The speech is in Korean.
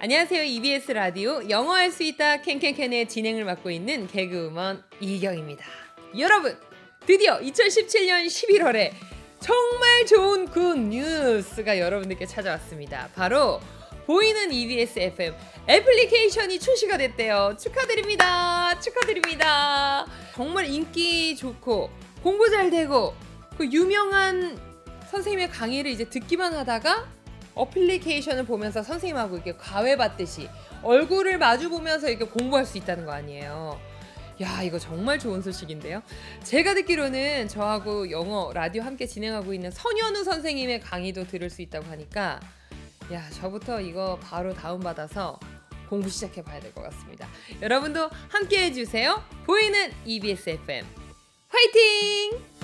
안녕하세요. EBS 라디오 영어 할 수 있다 캔캔캔의 진행을 맡고 있는 개그우먼 이경입니다. 여러분, 드디어 2017년 11월에 정말 좋은 굿 뉴스가 여러분들께 찾아왔습니다. 바로 보이는 EBS FM 애플리케이션이 출시가 됐대요. 축하드립니다. 축하드립니다. 정말 인기 좋고 공부 잘 되고 그 유명한 선생님의 강의를 이제 듣기만 하다가 어플리케이션을 보면서 선생님하고 이렇게 과외 받듯이 얼굴을 마주 보면서 이렇게 공부할 수 있다는 거 아니에요. 야, 이거 정말 좋은 소식인데요. 제가 듣기로는 저하고 영어 라디오 함께 진행하고 있는 선현우 선생님의 강의도 들을 수 있다고 하니까 야, 저부터 이거 바로 다운받아서 공부 시작해 봐야 될 것 같습니다. 여러분도 함께 해주세요. 보이는 EBS FM. 화이팅!